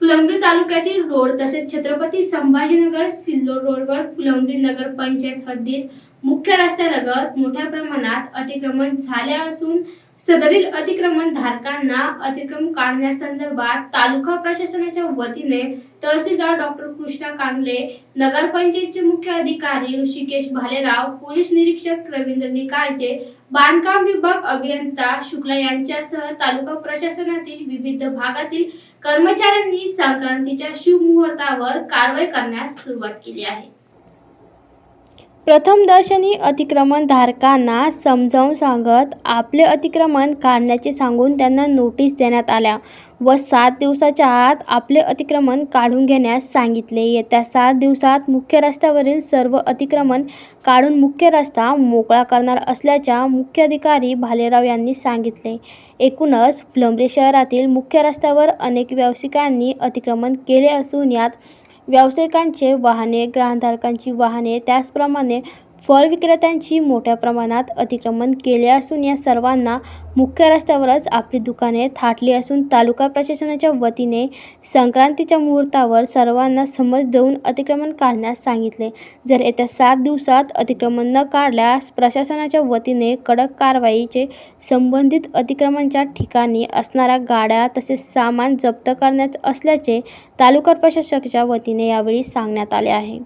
फुलंब्री तालुक्यातील रोड तसेच छत्रपती संभाजीनगर सिल्लोड रोडवर फुलंब्री नगर पंचायत हद्दीत मुख्य रस्त्यालगत मोठ्या प्रमाणात अतिक्रमण झाले असून सदरील अतिक्रमण धारकांना अतिक्रमण काढण्यासंदर्भात तालुका प्रशासनाच्या वतीने तहसीलदार डॉक्टर कृष्णा कांगले नगरपंचायतचे मुख्य अधिकारी ऋषिकेश भालेराव पोलीस निरीक्षक रवींद्र निकाळजे बांधकाम विभाग अभियंता शुक्ला यांच्यासह तालुका प्रशासनातील विविध भागातील कर्मचाऱ्यांनी संक्रांतीच्या शुभ मुहूर्तावर कारवाई करण्यास सुरुवात केली आहे. प्रथमदर्शनी अतिक्रमण धारकांना समजावून सांगत आपले अतिक्रमण काढण्याचे सांगून त्यांना नोटीस देण्यात आल्या व सात दिवसाच्या आत आपले अतिक्रमण काढून घेण्यास सांगितले. येत्या सात दिवसात मुख्य रस्त्यावरील सर्व अतिक्रमण काढून मुख्य रस्ता मोकळा करणार असल्याच्या मुख्याधिकारी भालेराव यांनी सांगितले. एकूणच फुलंब्री शहरातील मुख्य रस्त्यावर अनेक व्यावसायिकांनी अतिक्रमण केले असून यात व्यावसायिकांचे वाहने ग्राहकधारकांची वाहने त्याचप्रमाणे फळ विक्रेत्यांची मोठ्या प्रमाणात अतिक्रमण केले असून या सर्वांना मुख्य रस्त्यावरच आपली दुकाने थाटली असून तालुका प्रशासनाच्या वतीने संक्रांतीच्या मुहूर्तावर सर्वांना समज देऊन अतिक्रमण काढण्यास सांगितले. जर येत्या सात दिवसात अतिक्रमण न काढल्यास प्रशासनाच्या वतीने कडक कारवाईचे संबंधित अतिक्रमणच्या ठिकाणी असणाऱ्या गाड्या तसेच सामान जप्त करण्यात असल्याचे तालुका प्रशासकाच्या वतीने यावेळी सांगण्यात आले आहे.